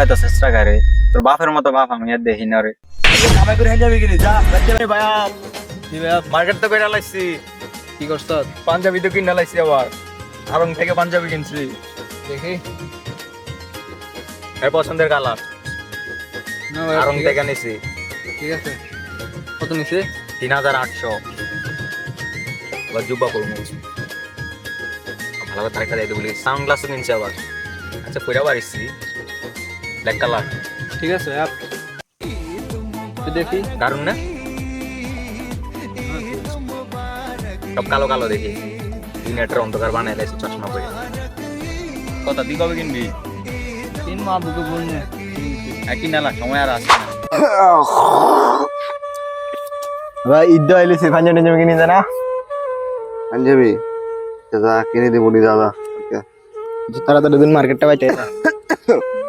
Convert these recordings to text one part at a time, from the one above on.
বাপাই তো চেষ্টা করে তোর বাপের মতো বাপ আমি আর দেখি না রে। কামাই করে হেঁটে যাবি কিনি যা বাচ্চা ভাই ভাইয়া মার্কেট তো বেড়া লাগছি কি করছ? পাঞ্জাবি তো কিনা লাগছি আবার। আরং থেকে পাঞ্জাবি কিনছি। দেখি। এর পছন্দের কালার। না আরং থেকে নিছি। ঠিক আছে। কত নিছে? তিন হাজার আটশো। আবার জুব্বা করব ভালো করে তারিখটা দিয়ে বলি সাউন্ড গ্লাসও কিনছি আবার। আচ্ছা পয়লা বাড়িছি। ব্ল্যাক কালার ঠিক আছে আপ তুই দেখি। দারুণ না? সব কালো কালো দেখি। দিনেটের অন্ধকার বানাই দিয়েছে চশমা পরে। কত তুই কবে কিনবি? তিন মা বুকে বলনে একই নালা সময় আর আসছে না ভাই ঈদ আইলে সে পাঞ্জাবি টাঞ্জাবি কিনে দেয় না? পাঞ্জাবি? দাদা কিনে দেবো নি দাদা। তাড়াতাড়ি দিন মার্কেটটা বাইতে।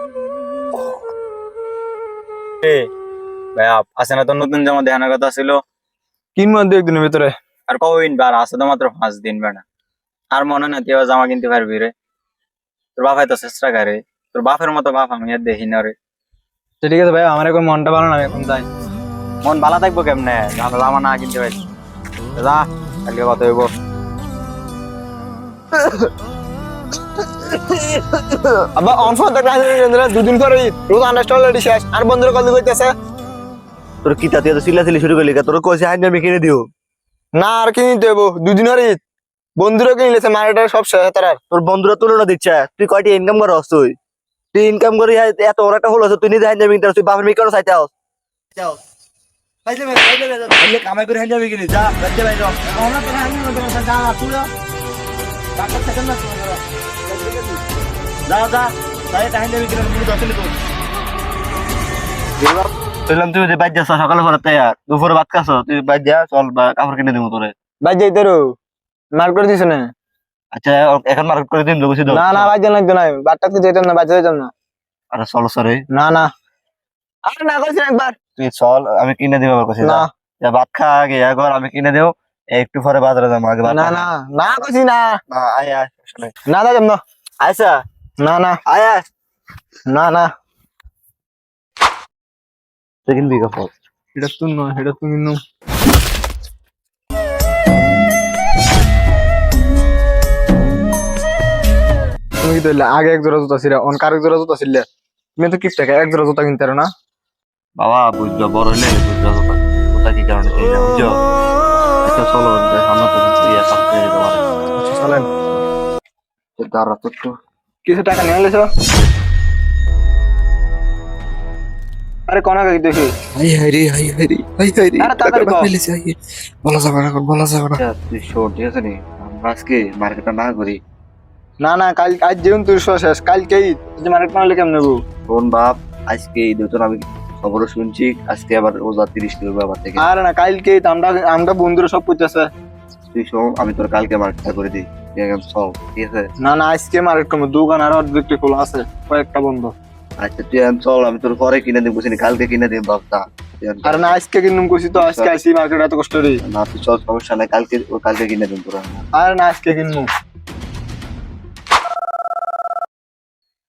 ভাইয়া আছে না তো নতুন জামা দেখানোর কথা ছিল। কিনবো দু একদিনের ভিতরে? আর কবেন বার? আছে তো মাত্র পাঁচ দিন বেড়া আর মনে না তুই জামা কিনতে পারবি রে। তোর বাপাই তো চেষ্টা করে। তোর বাপের মতো বাপ আমি আর দেখি না রে। তো ঠিক আছে ভাই আমার এখন মনটা ভালো না এখন যাই। মন ভালো থাকব কেমনে? জামা জামা না কিনতে পারি যা কালকে কত হইব। আবার অন ফোন থাকলে দুদিন পরে ঈদ রোজ আন্ডারস্ট অলরেডি শেষ। আর বন্ধুরা কল কইতেছে? তোর কি তাতে তো চিল্লা চিল্লি শুরু করলি? তোর কইছে পাঞ্জাবি কিনে দিও। না আর কিনে দেবো দুদিন পরে ঈদ বন্ধুরা কিনে নিলেছে মার্কেটের সব শেষ তার তোর বন্ধুরা তুলনা দিচ্ছে তুই কয়টি ইনকাম করস তুই? তুই ইনকাম করি এত বড় একটা হলো তুই নিজে পাঞ্জাবি কিনতে পারস, তুই বাপের মিকারও চাইতে আস কামাই করে যাবি কিনি যা আমরা যা তুই যা যা তাই টাইম যাবি কিনা মুড়ি দশ তো বললাম তুই যে বাইর যাস সকালে ঘরে তৈয়ার। দুপুরে ভাত খাস তুই বাইর যা চল বা কাপড় কিনে দেবো তোরে। ভাই যাইতে রো। মার্কেট করে দিছ না? আচ্ছা এখন মার্কেট করে দিন বুঝি না না লাগতো না। বাটটা তো যেতাম না বাচ্চা যেতাম না আরে চল সরে না না। আরে না করছি একবার। তুই চল আমি কিনে দিব আমার কাছে না। ভাত খা আগে একবার আমি কিনে দেবো। একটু পরে বাজারে যাব আগে না না না করছি না আয় আয়। না না আয়সা না না। আয় আয়। না না। তুই কিনবি কাপড় এটা তুই নয় এটা তুমি নো তুমি কি ধরলে? আগে এক জোড়া জুতা ছিল অন কার এক জোড়া জুতা ছিল তুমি তো কিপ টাকা এক জোড়া জুতা কিনতে না? বাবা বুঝলো বড় হলে বুঝলো কোথা কোথা কি কারণে বুঝছ? আচ্ছা চলো আমরা তো ইয়ে আচ্ছা, চলেন। দাঁড়া তো একটু কিছু টাকা নিয়ে এলেছ আরে কোন আগে দেখি হাই হাই রে হাই হাই রে হাই হাই রে আরে তাড়াতাড়ি টাকাটা কর। ফেলেছে হাই হাই। বলা যাবে না এখন বলা যাবে না তুই ঠিক আছে নি আমরা আজকে মার্কেটটা না করি না না কাল আজ যেমন তুই শেষ কালকে ঈদ তুই মার্কেট মারলে কেমন নেব শোন বাপ আজকে এই নতুন আমি খবরও শুনছি আজকে আবার ওজা তিরিশ কিলো আবার থেকে আর না কালকে ঈদ আমরা আমরা বন্ধুরা সব করতেছে তুই শোন আমি তোর কালকে মার্কেটটা করে দিই আছে চল ঠিক আছে? না না আজকে মার্কেট করব দোকান আর অর্ধেকটি খোলা আছে কয়েকটা বন্ধ। আচ্ছা তুই এখন চল আমি তোর পরে কিনে দিব বুঝিনি কালকে কিনে দিব বাপটা তুই আর না আজকে কিনুম করছি তো আজকে আইসি মার্কেট এত কষ্ট রে না তুই চল সমস্যা নাই কালকে ও কালকে কিনে দিন তোরা আর না আজকে কিনবো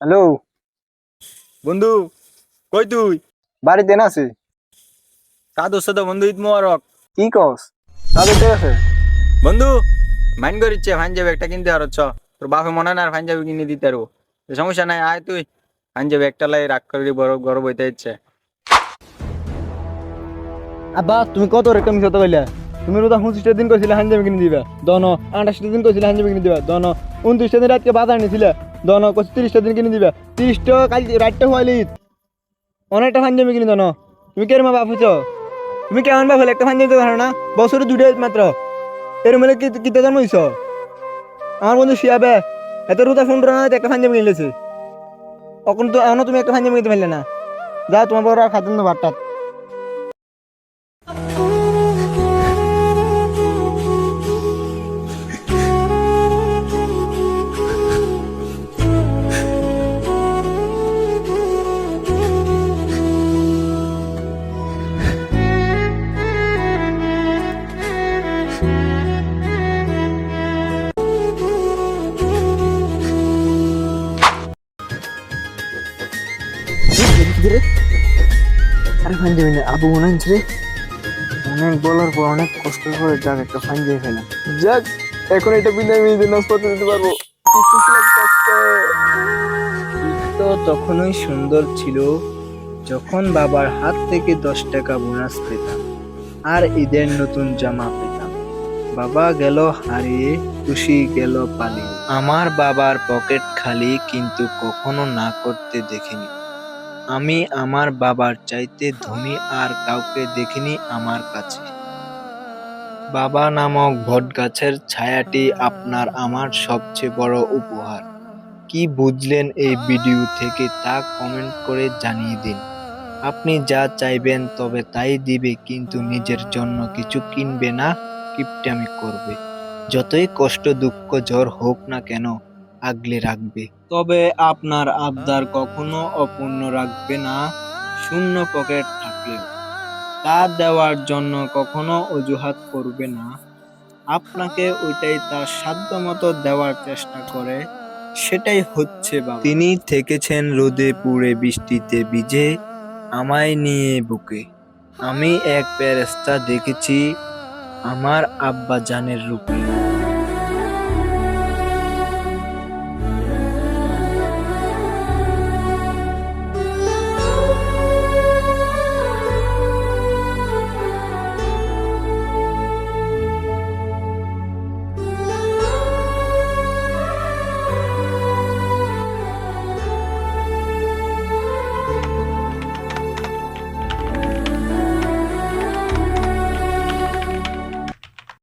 হ্যালো? বন্ধু কই তুই? বাড়িতে না আছে তা দোস্ত তো বন্ধু ঈদ মোবারক। কি কস? তাহলে ঠিক আছে? বন্ধু মাইন করিচ্ছে পাঞ্জাবি একটা কিনতে আর তোর বাপে মনে না আর পাঞ্জাবি কিনে দিতে পারব। সমস্যা নাই, আয় তুই। পাঞ্জাবি একটা লাই রাগ করে বড় গরম হইতে ইচ্ছে। আব্বা, তুমি কত রেকম কত কইলা? তুমি রোদা পঁচিশটা দিন কইছিলে হাঞ্জামি কিনে দিবা। দন আঠাশটা দিন কইছিলে হাঞ্জামি কিনে দিবা। দন উনত্রিশটা দিন রাতকে বাজার নিছিলে। দন কইছি তিরিশটা দিন কিনে দিবা। তিরিশটা কাল রাতটা হইলে অনেকটা পাঞ্জাবি কিনে দন। তুমি কেরম বাপ হইছ? তুমি কেমন বাপ হলে একটা পাঞ্জাবি তো ধারো না বছরে দুটো মাত্র। এর মানে কি কিতে জন্ম হইছ আমার বন্ধু শিয়াবে এত রোদা ফোন না, একটা পাঞ্জাবি কিনেছে তখন তো এখনও তুমি একটা পাঞ্জাবি কিনতে পারলে না। যা, তোমার বড় আর খাতেন তো বাট্টা রে আরে পাঞ্জাবি না আবু মনে হচ্ছে রে অনেক বলার পর অনেক কষ্ট করে যাক একটা পাঞ্জাবি ফেলাম। যাক এখন এটা বিনা নাচপাতে দিতে পারব। তো তখনই সুন্দর ছিল যখন বাবার হাত থেকে দশ টাকা বোনাস পেতাম আর ঈদের নতুন জামা পেতাম। বাবা গেল হারিয়ে খুশি গেল পালিয়ে আমার বাবার পকেট খালি কিন্তু কখনো না করতে দেখিনি। আমি আমার বাবার চাইতে ধনী আর কাউকে দেখিনি আমার কাছে। বাবা নামক বটগাছের ছায়াটি আপনার আমার সবচেয়ে বড় উপহার। কি বুঝলেন এই ভিডিও থেকে তা কমেন্ট করে জানিয়ে দিন। আপনি যা চাইবেন তবে তাই দিবে, কিন্তু নিজের জন্য কিছু কিনবে না, কিপটামি করবে। যতই কষ্ট দুঃখ জ্বর হোক না কেন আগলে রাখবে। তবে আপনার আবদার কখনো অপূর্ণ রাখবে না। শূন্য পকেট থাকলেও। তা দেওয়ার জন্য কখনো অজুহাত করবে না। আপনাকে ওইটাই তার সাধ্য মতো দেওয়ার চেষ্টা করে। সেটাই হচ্ছে বাবা। তিনি থেকেছেন রোদে পুড়ে বৃষ্টিতে ভিজে আমায় নিয়ে বুকে। আমি এক প্যারেস্তা দেখেছি আমার আব্বা জানের রূপে।